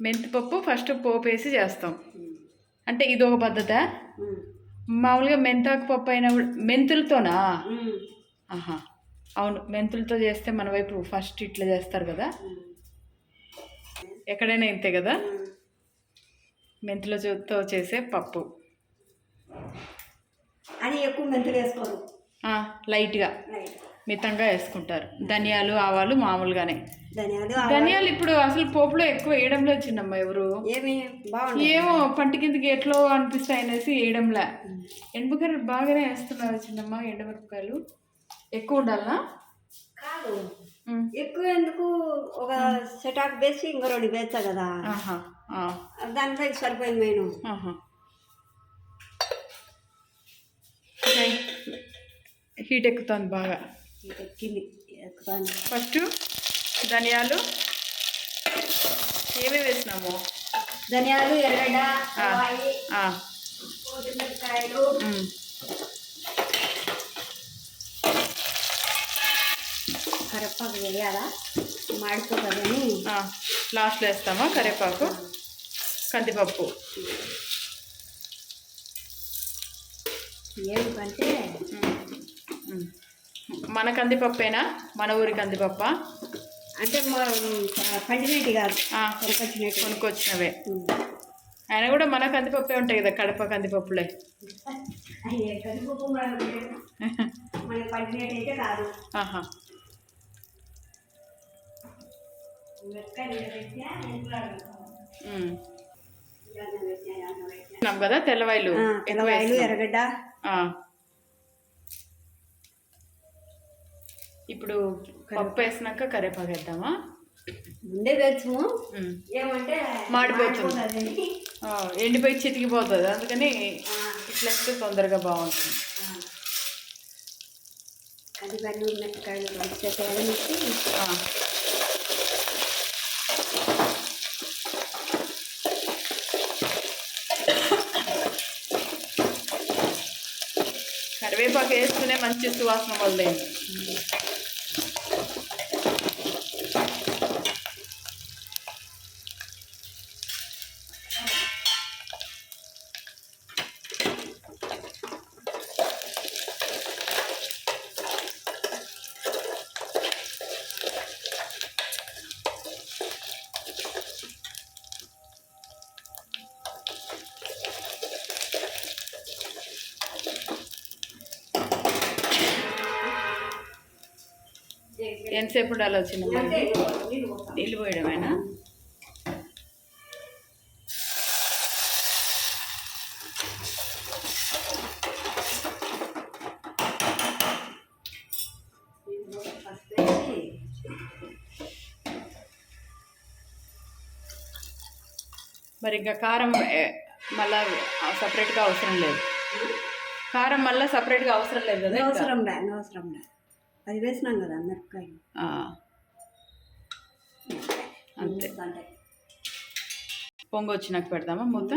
మెంతిపప్పు first పోపు వేసి చేస్తాం అంటే ఇది ఒక పద్ధత. మామూలుగా మెంతాకు పప్పు అయినా కూడా మెంతులతోనా. ఆహా. అవును మెంతులతో చేస్తే మన వైపు ఫస్ట్ ఇట్లా చేస్తారు కదా. ఎక్కడైనా ఇంతే కదా. మెంతులతో చేసే పప్పు. అని ఎక్కువ మెంతులు వేసుకోరు. లైట్గా. మితంగా వేసుకుంటారు. ధనియాలు ఆవాలు మామూలుగానే. ధనియాలు ఇప్పుడు అసలు పోపులో ఎక్కువ వేయడంలో వచ్చిందమ్మా ఎవరు? ఏమి? పంటి కిందకి ఎట్లో అనిపిస్తాయి అనేసి వేయడంలే. ఎండుమిరపకాయలు బాగానే వేస్తున్నారు చిన్నమ్మ ఎండుమిరపకాయలు? ఎక్కువ ఉండాలనా. ఎక్కువ ఎందుకు? ఒక సెటాక్ వేసి ఇంకో రెండు వేస్తా కదా. దానిపై సరిపోయింది నేను. హీట్ ఎక్కుతుంది బాగా. ఎక్కింది ఫస్ట్ ధనియాలు ఏమేమి వేసినాము? ధనియాలు ఎర్రగడ్డ ఉమ్, కరపాకు వేయాలా? మాడిపోతుందని లాస్ట్లో వేస్తామా కరివేపాకు? కందిపప్పు. ఏమిటంటే. మన కందిపప్పేనా? మన ఊరి కందిపప్ప? అంటే మా పండినట్టు కాదు. ఆ, కొనుకొచ్చినట్టు కొనుక్కొచ్చినవే. ఆయన కూడా మన కందిపప్పే ఉంటాయి కదా కడప కందిపప్పులే. కాదు. ఆహా. మిరపకాయలు ఇప్పుడు పప్పు వేసినాక కరివేపాకు వేద్దామా ముందే ఉమ్. ఏమంటే మాడిపోతుంది. ఎండిపోయి చితికిపోతుంది. అందుకని ఇట్లా తొందరగా బాగుంటుంది. మిరపకాయలు ఆ. కరివేపాకు వేస్తూనే మంచి సువాసన మొదలైంది. ఎంతసేపు ఉండాలి వచ్చిన అంటే నీళ్ళు పోయడమేనా? మరి ఇంకా కారం మళ్ళా సపరేట్గా అవసరం లేదు. కారం మళ్ళీ సపరేట్గా అవసరం లేదు కదా? అవసరం లే అవసరం లే. అది వేసినాం కదా మిరపకాయలు ఆ, అంతే. పొంగు వచ్చినాక పెడదామా మూత.